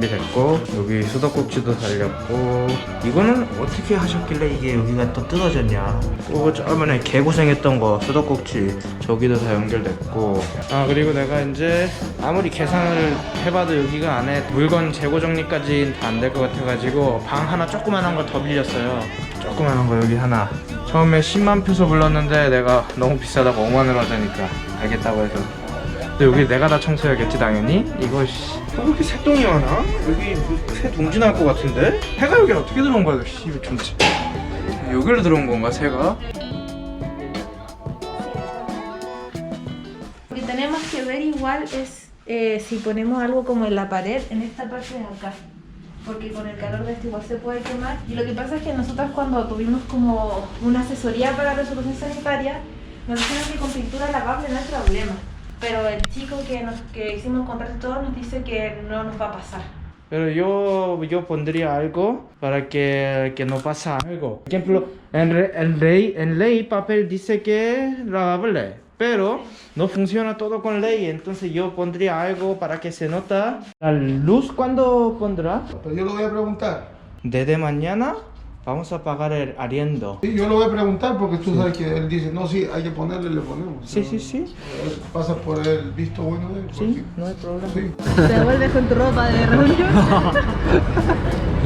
준비됐고 여기 수도꼭지도 달렸고 이거는 어떻게 하셨길래 이게 여기가 또 뜯어졌냐? 그거 저번에 개고생했던 거 수도꼭지 저기도 다 연결됐고. 아 그리고 내가 이제 아무리 계산을 해봐도 여기가 안에 물건 재고 정리까지 다 안 될 것 같아가지고 방 하나 조그만한 걸더 빌렸어요. 조그만한 거 여기 하나. 처음에 10만 표소 불렀는데 내가 너무 비싸다고 5만 원 하자니까. 알겠다고 해서. 근데 여기 내가 다 청소해야겠지 당연히? 이거 씨. 어, 왜 이렇게 새똥이 많아? 여기 뭐새 동지 날 것 같은데? 새가 여기 어떻게 들어온 거야 씨 이거 좀 여기로 들어온 건가 새가? Lo que tenemos que ver igual es eh, si ponemos algo como en la pared, en esta parte de acá. Porque con el calor de esto igual se puede quemar. Y lo que pasa es que nosotros cuando tuvimos como una asesoría para resolución sanitaria, nos dijeron que con pintura lavable no hay problema. Pero el chico que, nos, que hicimos contrato todo nos dice que no nos va a pasar. Pero yo, yo pondría algo para que, que no pasa algo. Por ejemplo, en, re- en, ley, en ley papel dice que lavable, pero no funciona todo con ley, entonces yo pondría algo para que se nota. ¿La luz cuándo pondrá? Pero yo lo voy a preguntar. Desde mañana vamos a pagar el arriendo. Sí, yo lo voy a preguntar porque tú sabes que él dice, no, sí, hay que ponerle, le ponemos. Sí, sí, sí. Pasa por el visto bueno de él. Sí, no hay problema. Sí. Te vuelves con tu ropa de reunión.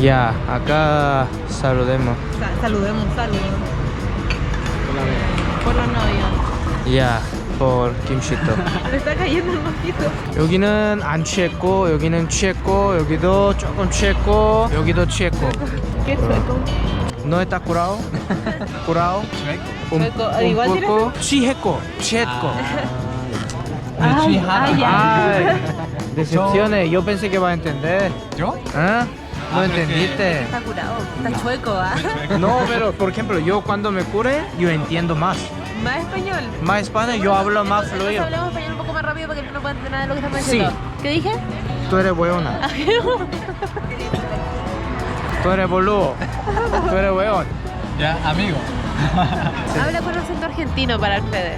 Ya, acá saludemos. saludemos, saludemos. Por los novios. Ya, Le está cayendo un mosquito. 여기는 안 취했고 여기는 취했고 여기도 조금 취했고 여기도 취했고 ¿Qué sueco? no está curado curado un, Sueco. Ah, igual tiene- poco 취했고 취했고 Ay, ay, ay. ay decepciones yo pensé que va a entender ¿Yo? ¿Ah? no entendiste Está curado, está chueco, ¿ah? no pero por ejemplo yo cuando me cure yo entiendo más Más español. más español yo hablo más fluido Hablamos español un poco más rápido para que no pueda entender nada de lo que estamos Sí. diciendo. ¿Qué dije? tú eres buena tú eres boludo tú eres weón Ya, amigo. Habla con acento argentino para Alfredo.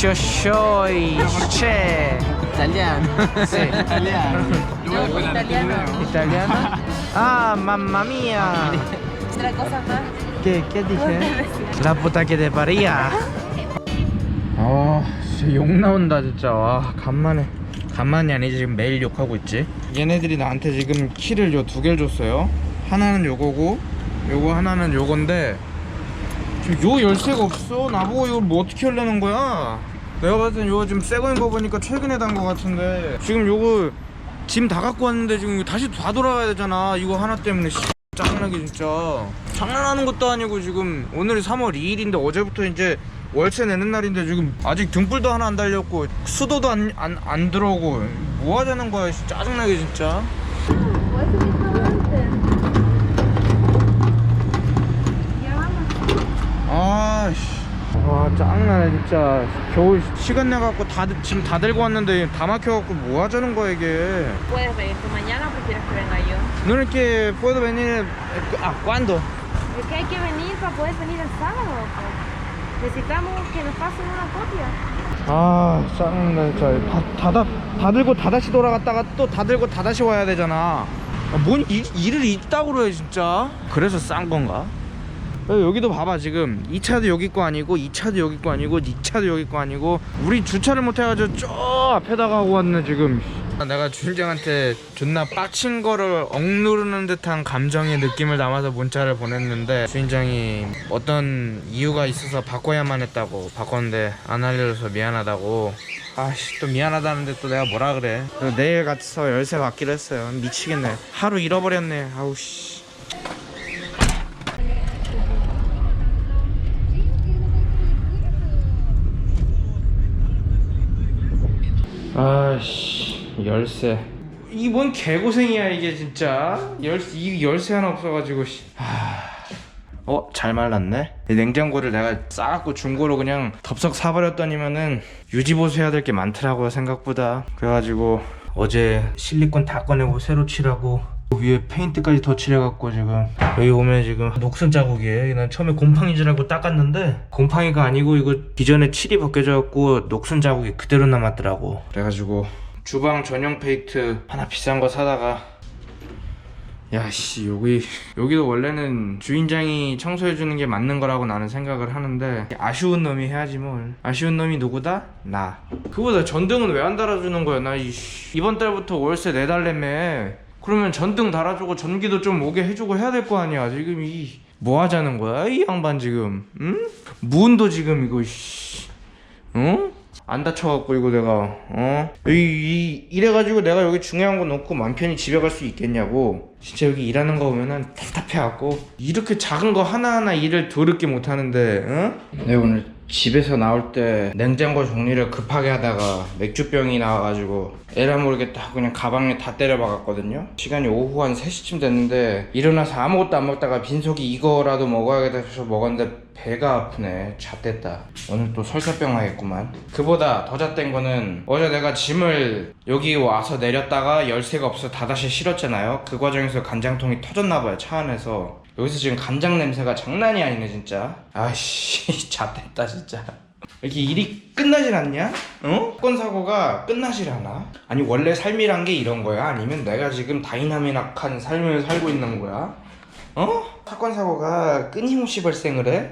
Yo soy che. Italiano. Sí. Italiano. Yo, italiano. ¿Italiano? Ah, mamma mía. Otra cosa más. ¿Qué, qué dije? La puta que te paría. 아, 진짜 욕 나온다 진짜. 와, 간만에. 간만이 아니지 지금 매일 욕하고 있지. 얘네들이 나한테 지금 키를 요 두 개를 줬어요. 하나는 요거고, 요거 하나는 요건데 지금 요 열쇠가 없어. 나보고 이걸 뭐 어떻게 하려는 거야? 내가 봤을 땐 요거 지금 새 거인 거 보니까 최근에 단 거 같은데 지금 요거 짐 다 갖고 왔는데 지금 다시 다 돌아가야 되잖아. 이거 하나 때문에 씨, 짜증나게 진짜. 장난하는 것도 아니고 지금 오늘이 3월 2일인데 어제부터 이제 월세 내는 날인데 지금 아직 등불도 하나 안 달렸고 수도도 안, 안, 안 들어오고 뭐 하자는 거야 씨, 짜증나게 진짜. 아씨. 와 짜증나네 진짜. 겨울 시간 내갖고 다 지금 다 들고 왔는데 다 막혀갖고 뭐 하자는 거야 이게 ¿Puedes venirte mañana o prefieres que venga yo? No es que puedo venir ¿A cuándo? Es que hay que venir para poder venir el sábado. pues. Necesitamos que nos pasen una copia. 아 짜증나 진짜 다, 다, 다, 다 들고 다 다시 돌아갔다가 또 다 들고 다 다시 와야 되잖아 아, 뭔 일, 일을 이따구로 해 진짜 그래서 싼 건가? 야, 여기도 봐봐 지금 이 차도 여기 거 아니고 이 차도 여기 거 아니고 이 차도 여기 거 아니고 우리 주차를 못 해가지고 저 앞에다가 하고 왔네 지금 내가 주인장한테 존나 빡친 거를 억누르는 듯한 감정의 느낌을 담아서 문자를 보냈는데 주인장이 어떤 이유가 있어서 바꿔야만 했다고 바꿨는데 안 알려줘서 미안하다고. 아씨 또 미안하다는데 또 내가 뭐라 그래? 내일 가서 열쇠 받기로 했어요. 미치겠네. 하루 잃어버렸네. 아우씨. 아씨 열쇠. 이뭔 개고생이야 이게 진짜. 열쇠 이 열쇠 하나 없어가지고 씨. 하... 어? 잘 말랐네. 이 냉장고를 내가 싸갖고 중고로 그냥 덥석 사버렸더니면은 유지보수 해야 될 게 많더라고요 생각보다. 그래가지고 어제 실리콘 다 꺼내고 새로 칠하고 위에 페인트까지 더 칠해갖고 지금 여기 오면 지금 녹슨 자국이에요. 난 처음에 곰팡이인 줄 알고 닦았는데 곰팡이가 아니고 이거 기존에 칠이 벗겨져갖고 녹슨 자국이 그대로 남았더라고. 그래가지고 주방 전용 페이트 하나 비싼 거 사다가. 야씨 여기 여기도 원래는 주인장이 청소해 주는 게 맞는 거라고 나는 생각을 하는데 아쉬운 놈이 해야지 뭘. 아쉬운 놈이 누구다? 나. 그보다. 전등은 왜 안 달아주는 거야? 나 이씨 이번 달부터 월세 내달래매. 그러면 전등 달아주고 전기도 좀 오게 해주고 해야 될 거 아니야. 지금 이 뭐 하자는 거야 이 양반 지금? 응? 문도 지금 이거 씨. 응? 안 다쳐갖고 이거 내가 어? 이, 이 이 래가지고 내가 여기 중요한 거 놓고 맘 편히 집에 갈 수 있겠냐고 진짜 여기 일하는 거 보면은 답답해갖고 이렇게 작은 거 하나하나 일을 더럽게 못하는데 응? 내가 오늘 집에서 나올 때 냉장고 정리를 급하게 하다가 맥주병이 나와가지고 에라 모르게 딱 그냥 가방에 다 때려박았거든요. 시간이 오후 한 3시쯤 됐는데 일어나서 아무것도 안 먹다가 빈속이 이거라도 먹어야겠다 해서 먹었는데 배가 아프네. 잣됐다. 오늘 또 설사병 하겠구만. 그보다 더 잣된 거는 어제 내가 짐을 여기 와서 내렸다가 열쇠가 없어 다다시 실었잖아요. 그 과정에서 간장통이 터졌나 봐요 차 안에서 여기서 지금 간장 냄새가 장난이 아니네 진짜 아씨 잣됐다 진짜 이렇게 일이 끝나질 않냐? 어? 사건 사고가 끝나질 않아? 아니 원래 삶이란 게 이런 거야? 아니면 내가 지금 다이나믹한 삶을 살고 있는 거야? 어? 사건 사고가 끊임없이 발생을 해?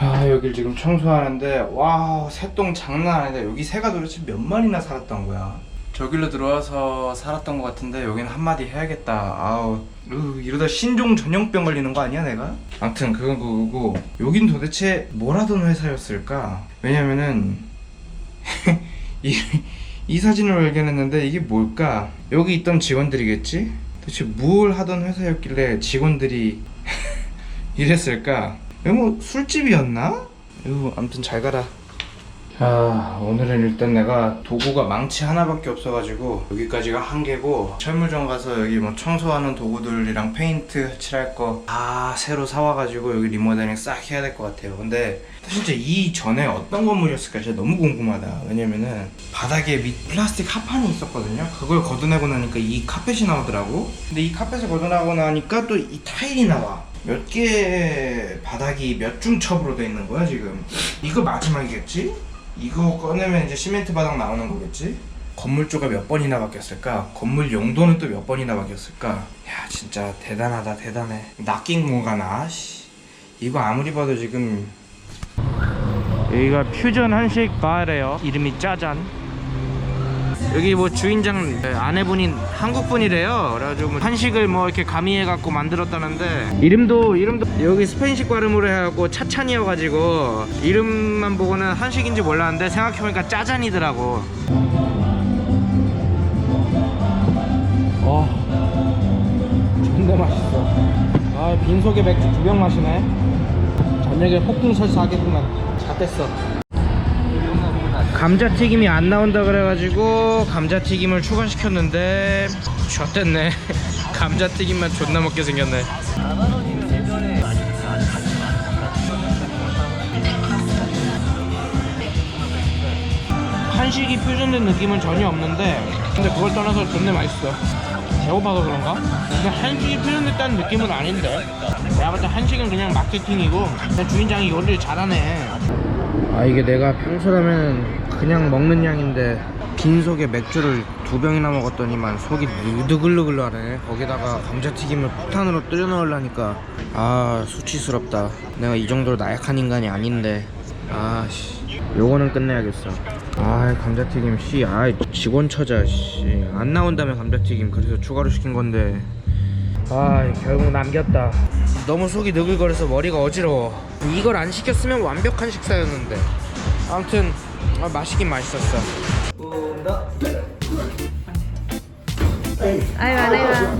아 여길 지금 청소하는데 와 새똥 장난 아니다 여기 새가 도대체 몇 마리나 살았던 거야 저길로 들어와서 살았던 것 같은데 여기는 한마디 해야겠다 아우 으, 이러다 신종 전염병 걸리는 거 아니야 내가? 아무튼 그건 그거고 여긴 도대체 뭘 하던 회사였을까? 왜냐면은 이, 이 사진을 발견했는데 이게 뭘까? 여기 있던 직원들이겠지? 도대체 뭘 하던 회사였길래 직원들이 이랬을까? 이거 뭐 술집이었나? 이거 아무튼 잘 가라 아 오늘은 일단 내가 도구가 망치 하나밖에 없어가지고 여기까지가 한계고 철물점 가서 여기 뭐 청소하는 도구들이랑 페인트 칠할 거 다 새로 사와가지고 여기 리모델링 싹 해야 될 것 같아요. 근데 진짜 이 전에 어떤 건물이었을까 진짜 너무 궁금하다. 왜냐면은 바닥에 밑 플라스틱 합판이 있었거든요. 그걸 걷어내고 나니까 이 카펫이 나오더라고. 근데 이 카펫을 걷어내고 나니까 또 이 타일이 나와. 몇개 바닥이 몇 중첩으로 돼 있는 거야 지금? 이거 마지막이겠지? 이거 꺼내면 이제 시멘트 바닥 나오는 거겠지? 건물주가 몇 번이나 바뀌었을까? 건물 용도는 또 몇 번이나 바뀌었을까? 야 진짜 대단하다 대단해 낚인 건가나? 씨. 이거 아무리 봐도 지금 여기가 퓨전 한식 바래요 이름이 짜잔 여기 뭐 주인장 아내분이 한국분이래요. 그래가지고 뭐 한식을 뭐 이렇게 가미해갖고 만들었다는데 이름도 이름도 여기 스페인식 발음으로 해갖고 차찬이어가지고 이름만 보고는 한식인지 몰랐는데 생각해보니까 짜잔이더라고. 어, 존나 맛있어. 아 빈속에 맥주 두 병 마시네. 저녁에 폭풍 설사 하겠구만. 잣됐어. 감자튀김이 안 나온다 그래가지고 감자튀김을 추가시켰는데 젖됐네. 감자튀김만 존나 먹게 생겼네. 한식이 퓨전된 느낌은 전혀 없는데 근데 그걸 떠나서 존나 맛있어. 배고파서 그런가? 근데 한식이 퓨전됐다는 느낌은 아닌데. 내가 봤을 때 한식은 그냥 마케팅이고 주인장이 요리를 잘하네 아 이게 내가 평소라면 그냥 먹는 양인데 빈속에 맥주를 두 병이나 먹었더니만 속이 느글느글 하네. 거기다가 감자튀김을 폭탄으로 끓여 넣으려니까. 아 수치스럽다. 내가 이 정도로 나약한 인간이 아닌데. 아씨. 요거는 끝내야겠어. 아 감자튀김 씨아 직원 처자 씨안 나온다며 감자튀김. 그래서 추가로 시킨 건데 아 결국 남겼다 너무 속이 느글거려서 머리가 어지러워 이걸 안 시켰으면 완벽한 식사였는데 아무튼 아, 맛있긴 맛있었어 van, ahí van.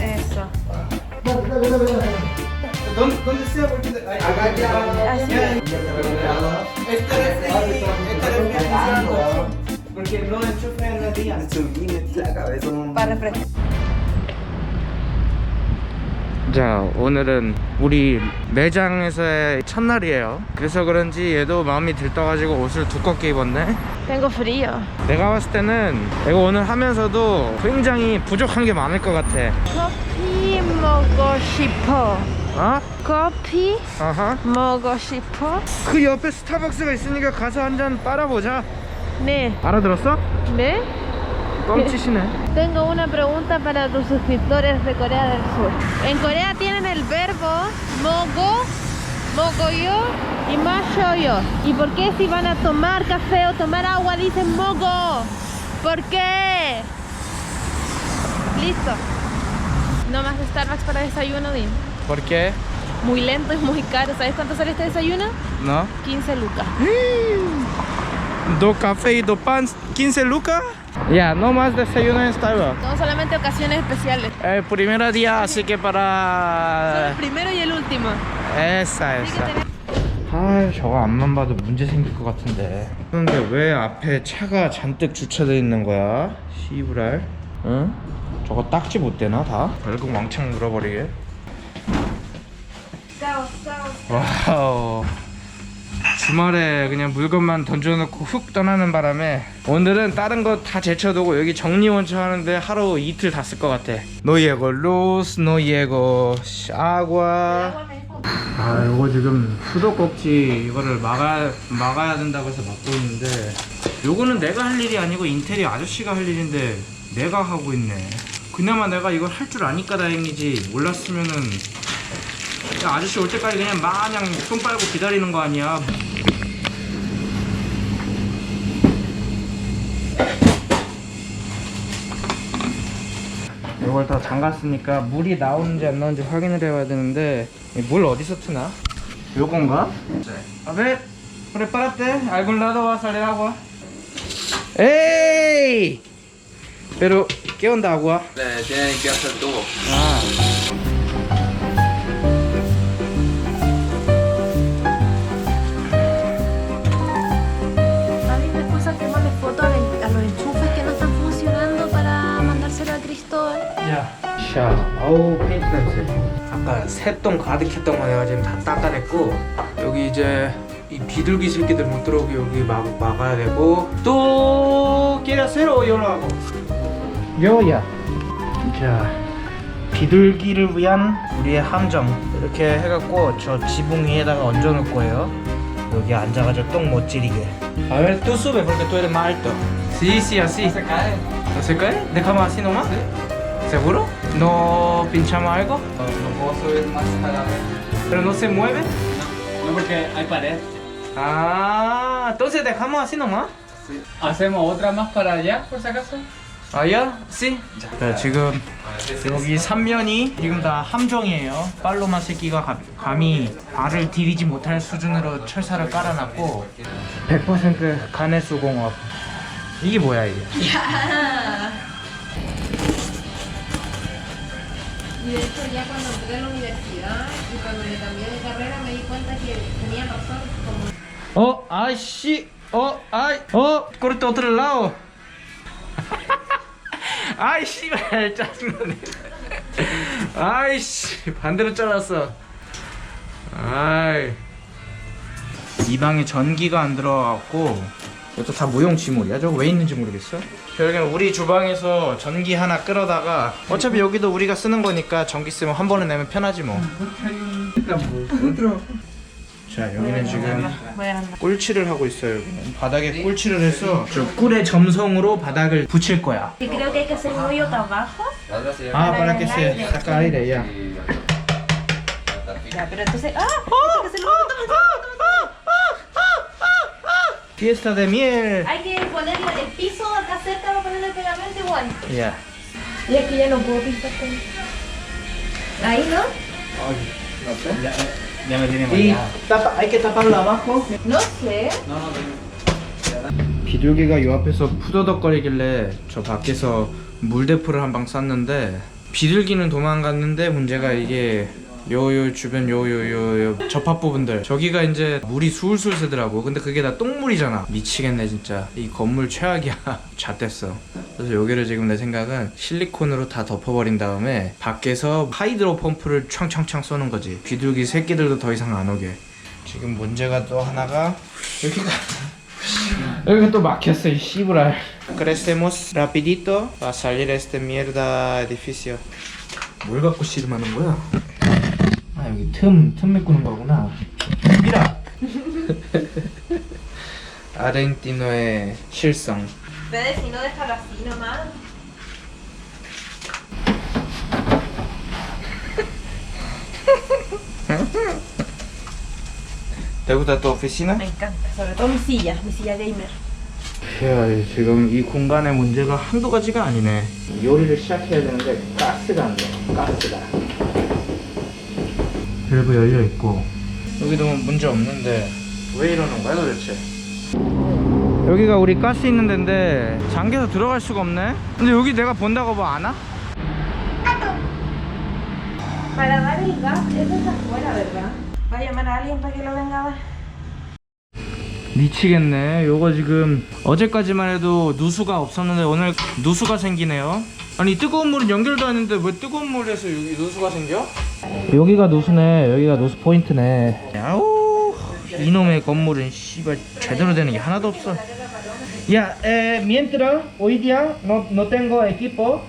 Eso. ¿Dónde, Porque no enchufe en el día. Para refrescar. 자 오늘은 우리 매장에서의 첫날이에요 그래서 그런지 얘도 마음이 들떠가지고 옷을 두껍게 입었네 Tengo frío. 내가 봤을 때는 이거 오늘 하면서도 굉장히 부족한 게 많을 것 같아 커피 먹고 싶어. 어? 커피 아하 먹고 싶어. 그 옆에 스타벅스가 있으니까 가서 한 잔 빨아보자 네. 알아들었어? ¿Ve? 뻥치시네 Tengo una pregunta para tus suscriptores de Corea del Sur. En Corea tienen el verbo mogo, mogoyo y mashoyo. ¿Y por qué si van a tomar café o tomar agua dicen mogo? ¿Por qué? Listo. No más de Starbucks para desayuno, Din. ¿Por qué? Muy lento y muy caro. ¿Sabes cuánto sale este desayuno? ¿No? 15 lucas. Do café y do pan 15 lucas Ya, no más desayuno en Starbucks Son solamente ocasiones especiales. El primer día así que Son para el primero y el último. esa esa 아 저거 앞만 봐도 문제 생길 것 같은데 그런데 왜 앞에 차가 잔뜩 주차돼 있는 거야 시부랄 응? 저거 딱지 못 되나 다? 결국 왕창 물어버리게 와우. 주말에 그냥 물건만 던져놓고 훅 떠나는 바람에 오늘은 다른 거 다 제쳐두고 여기 정리원초 하는데 하루 이틀 다 쓸 것 같아. 노이에고 로스 노이에고 아과 아. 요거 지금 수도 꼭지 이거를 막아, 막아야 된다고 해서 막고 있는데 요거는 내가 할 일이 아니고 인테리어 아저씨가 할 일인데 내가 하고 있네. 그나마 내가 이걸 할 줄 아니까 다행이지 몰랐으면은 야, 아저씨 올 때까지 그냥 마냥 손 빨고 기다리는 거 아니야 이걸 다 잠갔으니까 물이 나오는지 안 나오는지 확인을 해봐야 되는데 이물 어디서 트나? 요건가? ¿Algún lado va a salir agua? ¡Ey! Pero, ¿qué onda agua? Le tienen que hacer tubo. Ah. 샤, 아우 페인트 냄새. 아까 새똥 가득했던 거 내가 지금 다 닦아냈고 여기 이제 이 비둘기 새끼들 못 들어오게 여기 막 막아야 되고 또 깨라 새로 열어하고 요야. 자, 비둘기를 위한 우리의 함정 이렇게 해갖고 저 지붕 위에다가 얹어놓을 거예요. 여기 앉아가지고 똥못 지리게. A ver, tú sube porque tú eres más alto. Sí, sí, así. Se cae. ¿No se cae? ¿Dejamos así nomás? ¿Seguro? ¿No pinchamos algo? No, no puedo subir más a la vez. ¿Pero no se mueve? No, porque hay pared. Ah, entonces dejamos así nomás. ¿Hacemos otra más para allá, por si acaso? 아야? 씨? 네, 지금 여기 삼면이 지금 다 함정이에요. 팔로마 새끼가 가- 감히 발을 디디지 못할 수준으로 철사를 깔아놨고 100% 간의 수공업. 이게 뭐야 이게? Y de hecho ya cuando entré a la universidad y cuando me cambié de carrera me di cuenta que tenía razón como 어, 아이씨, 어, 아이, 어, correcto otro lado. 아이씨, 짜증나네. 아이씨, 반대로 잘랐어. 아이. 이 방에 전기가 안 들어와갖고 이것도 다 무용지물이야. 저거 왜 있는지 모르겠어. 결국엔 우리 주방에서 전기 하나 끌어다가 어차피 여기도 우리가 쓰는 거니까 전기 쓰면 한 번에 내면 편하지 뭐. 자 여기는 지금 꿀칠을 하고 있어요 여기는 바닥에 꿀칠을 해서 저 꿀의 점성으로 바닥을 붙일 거야 Y creo que hay que hacer hoyo abajo. 아 para que se saca aire ya Ya, pero entonces. Hay que hacerlo un poquito más. Fiesta de miel Hay que ponerle el piso acá cerca para ponerle el pegamento igual. ya Y es que ya no puedo pintar con. Ahí, ¿no? Ya me tiene y tapa, hay que taparlo abajo No sé. No, no, 비둘기가 요 앞에서 푸더덕거리길래 저 밖에서 물대포를 한 방 쐈는데 비둘기는 도망갔는데 문제가 이게 요요 주변 요요 요 접합 부분들. 저기가 이제 물이 술술 새더라고. 근데 그게 다 똥물이잖아. 미치겠네 진짜. 이 건물 최악이야. 잣됐어. 그래서 여기를 지금 내 생각은 실리콘으로 다 덮어버린 다음에 밖에서 하이드로 펌프를 창창창 쏘는 거지. 비둘기 새끼들도 더 이상 안 오게. 지금 문제가 또 하나가 여기가 여기가 또 막혔어 이 씨부랄. Crecemos rapidito. Para salir este mierda edificio. 뭘 갖고 씨름하는 거야? 아 여기 틈, 틈 메꾸는 거구나 미라 아르헨티노의 실성 Fede, si no déjalo así nomás. ¿Te gusta tu oficina? Me encanta, sobre todo mi silla, mi silla gamer. 야, 지금 이 공간의 문제가 한두 가지가 아니네. 요리를 시작해야 되는데 가스가 안 돼. 가스가. 밸브 열려 있고 여기도 뭐 문제 없는데 왜 이러는 거야 도대체? 여기가 우리 가스 있는 데인데 잠겨서 들어갈 수가 없네. 근데 여기 내가 본다고 뭐안 와? Para dar el gas, eso está afuera, ¿verdad? ¿Va a llamar a alguien para que lo venga a ver? 미치겠네. 요거 지금 어제까지만 해도 누수가 없었는데 오늘 누수가 생기네요. 아니 뜨거운 물은 연결도 하는데 왜 뜨거운 물에서 여기 누수가 생겨? 여기가 누수네. 여기가 누수 포인트네. 야우 이놈의 건물은 씨발 제대로 되는 게 하나도 없어. Ya, eh, mientras hoy día no, no tengo equipo,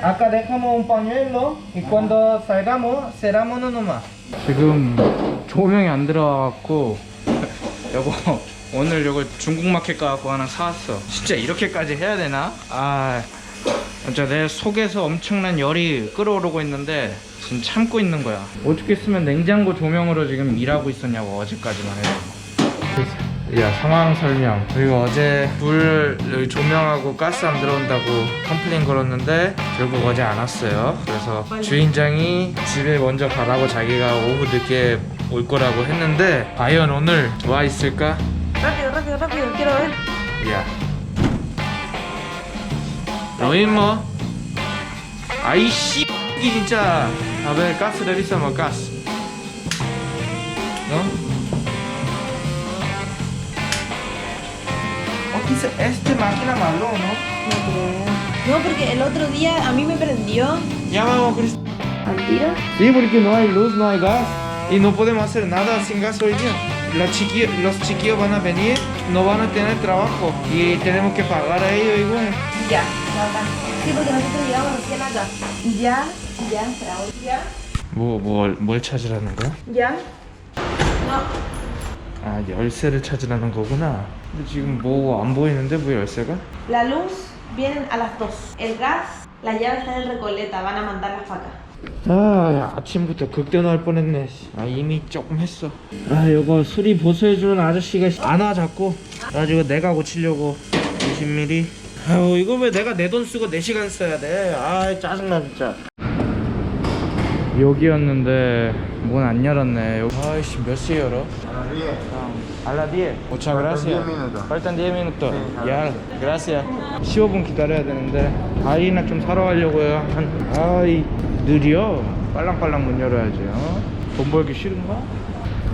acá dejamos un pañuelo y cuando salgamos cerramos nomás. 지금 조명이 안 들어와갖고 여보 오늘 요거 중국 마켓 가갖고 하나 사왔어 진짜 이렇게까지 해야 되나? 아 진짜 내 속에서 엄청난 열이 끓어오르고 있는데 지금 참고 있는 거야. 어떻게 쓰면 냉장고 조명으로 지금 일하고 있었냐고 어제까지만 해도. 야 상황 설명. 그리고 어제 불 여기 조명하고 가스 안 들어온다고 컴플레인 걸었는데 결국 어제 안 왔어요. 그래서 주인장이 집에 먼저 가라고 자기가 오후 늦게 올 거라고 했는데 과연 오늘 와 있을까? Rápido, rápido, rápido, quiero ver. 야 Lo mismo. Ahí sí, A ver, acá oh, se realiza acá. ¿No? Este máquina malo, ¿no? No creo. No, porque el otro día a mí me prendió. Ya vamos, Cristo. ¿Al día? Sí, porque no hay luz, no hay gas. Y no podemos hacer nada sin gas hoy día. Los chiquillos, los chiquillos van a venir, no van a tener trabajo y tenemos que pagar a ellos igual. Ya. 뭐, 뭘, 뭘 찾으라는 거야? No. 아, 열쇠를 찾으라는 거구나. 근데 지금 뭐 안 보이는데, 뭐 열쇠가? La luz vienen a las 2. El gas, la llave está en Recoleta, van a mandarlas para acá. 아, 야, 아침부터 극대노할 뻔했네. 씨. 아, 이미 조금 했어. 아, 이거 수리 보수해주는 아저씨가 안 와, 자꾸. 그래가지고 내가 고치려고 20mm. 아유, 이거 왜 내가 내 돈 쓰고 4시간 써야 돼? 아, 짜증나, 진짜. 여기였는데 문 안 열었네. 아이씨, 몇 시에 열어? 10. Muchas gracias. 10 minutos. Faltan 10 minutos. Ya, gracias. 15분 기다려야 되는데 아이나 좀 사러 가려고요. 한 아이 느려. 빨랑빨랑 문 열어야지. 어? 돈 벌기 싫은가?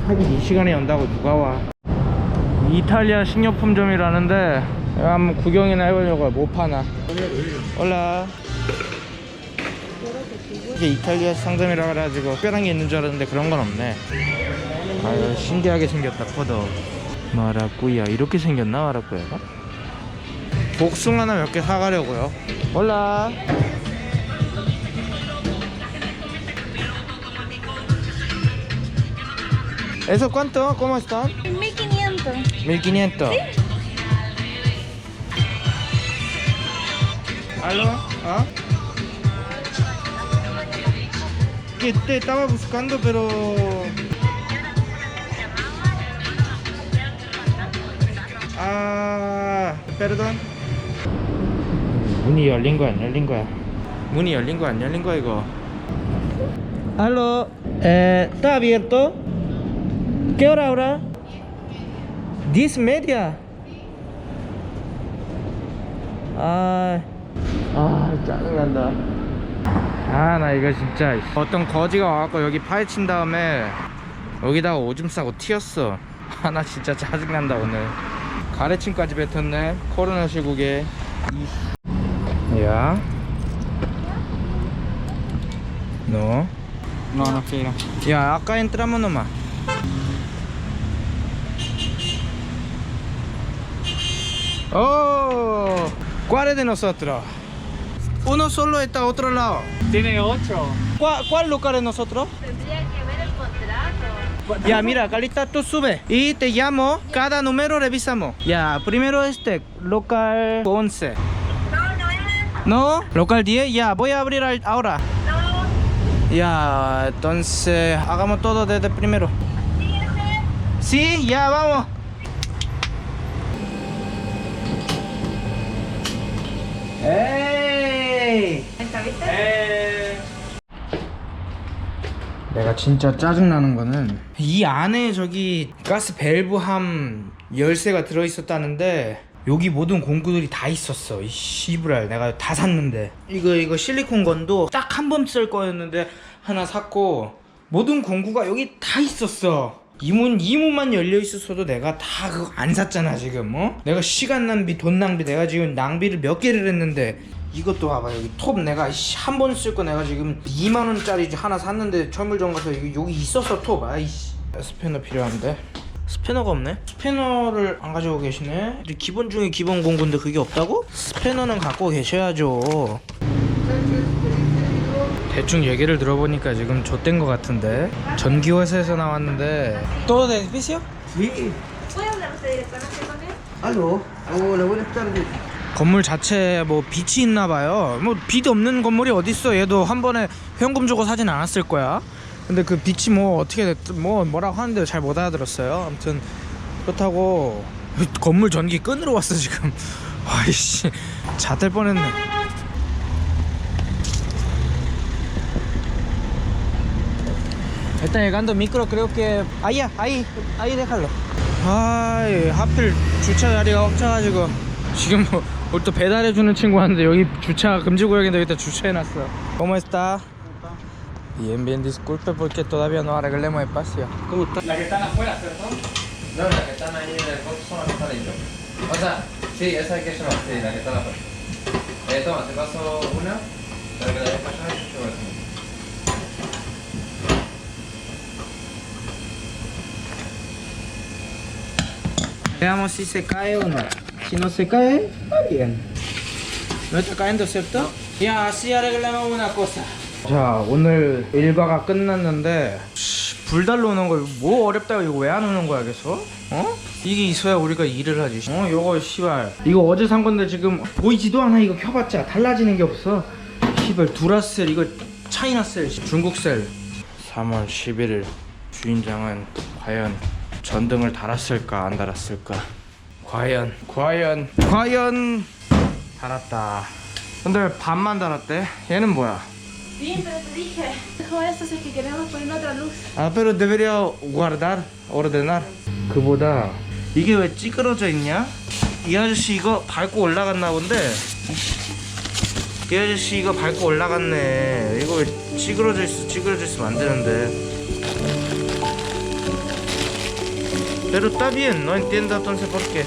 하긴 이 시간에 연다고 누가 와? 이탈리아 식료품점이라는데 한번 구경이나 해보려고 못 파나? 올라. 이게 이탈리아 상점이라 그래가지고 특별한 게 있는 줄 알았는데 그런 건 없네. 아유 신기하게 생겼다 포도 마라꾸야 이렇게 생겼나 마라꾸야가? 복숭아나 몇 개 사가려고요 올라 ¿Eso cuánto? ¿Cómo están? 1500. 1500 ¿Aló? ¿Ah? Que te estaba buscando pero 아, perdón. 문이 열린 거야, 안 열린 거야? 문이 열린 거야, 안 열린 거야, 이거? Aló, eh, ¿está abierto? ¿Qué hora ahora? 10 media. 아, 아, 짜증난다. 아 나 이거 진짜 어떤 거지가 와갖고 여기 파헤친 다음에 여기다가 오줌 싸고 튀었어 아 나 진짜 짜증난다 오늘 가래침까지 뱉었네 코로나 시국에 야 너? No, no quiero. Ya, acá entramos nomás. Oh, ¿cuál es de nosotros? Uno solo está a otro lado. Tiene ocho. ¿Cuál, cuál lugar es nosotros? Tendría que ver el contrato. Ya, mira, Calista, tú sube y te llamo. Cada número revisamos. Ya, primero este, local 11. No, local 10, ya, voy a abrir al- ahora. Ya, entonces hagamos todo desde primero. Sí, ya vamos. Eh. 내가 진짜 짜증나는 거는 이 안에 저기 가스 밸브 함 열쇠가 들어있었다는데 여기 모든 공구들이 다 있었어. 이 씨부랄 내가 다 샀는데. 이거 이거 실리콘 건도 딱 한 번 쓸 거였는데 하나 샀고 모든 공구가 여기 다 있었어. 이문 이 문만 열려 있었어도 내가 다 그거 안 샀잖아 지금 어? 내가 시간 낭비 돈 낭비 내가 지금 낭비를 몇 개를 했는데 이것도 봐봐 여기 톱 내가 한 번 쓸 거 내가 지금 2만 원짜리 하나 샀는데 철물점 가서 여기, 여기 있었어 톱. 아이씨. 스패너 필요한데? 스패너가 없네? 스패너를 안 가지고 계시네? 기본 중에 기본 공구인데 그게 없다고? 스패너는 갖고 계셔야죠. 대충 얘기를 들어보니까 지금 좆된 거 같은데? 전기회사에서 나왔는데. todo de edificio? ¿Puede hablar usted directamente con él? Aló, hola, buenas tardes. 건물 자체에 뭐 빛이 있나 봐요. 뭐 빛 없는 건물이 어디 있어? 얘도 한 번에 현금 주고 사진 않았을 거야. 근데 그 빛이 뭐 어떻게 됐, 뭐 뭐라고 하는데 잘 못 알아들었어요. 아무튼 그렇다고 건물 전기 끈으로 왔어 지금. 아이씨 자될 뻔했네. 일단 micro creo que ahí ahí ahí déjalo. 아이 하필 주차 자리가 없어가지고 지금 뭐 우리 또 배달해주는 친구 왔는데 여기 주차 금지 구역인데 여기다 주차해놨어. ¿Cómo está? Bien, bien, disculpe porque todavía no arreglemos espacio. ¿Cómo está? La que están afuera, ¿cierto? No, la que están ahí en el coche son las que están ahí. O sea, sí, esa hay que llevar, sí, la que está afuera. Eh, toma, te paso una para que la dejes allá y yo te Veamos si se cae o no. Si no se cae, está bien. No está cayendo, ¿cierto? Ya, así arreglamos una cosa. 자, 오늘 일과가 끝났는데 씨, 불달러 오는 거뭐 어렵다고 이거 왜 안 오는 거야 계속? 어? 이게 있어야 우리가 일을 하지. 어, 요거 씨발. 이거 어제 산 건데 지금 보이지도 않아. 이거 켜봤자 달라지는 게 없어. 씨발 두라셀 이거 차이나셀 중국셀. 3월 11일 주인장은 과연 전등을 달았을까 안 달았을까? 과연 과연 과연 달았다. 근데 반만 달았대. 얘는 뭐야? Bien, pero te dije. Dejo eso si es que queremos poner otra luz. 아, pero debería guardar, ordenar. 그보다 이게 왜 찌그러져 있냐? 이 아저씨 이거 밟고 올라갔나 본데. 이 아저씨 이거 밟고 올라갔네. 이거 왜 찌그러져 있어? 찌그러져 있으면 안 되는데. Pero está bien, no entiendo entonces por qué.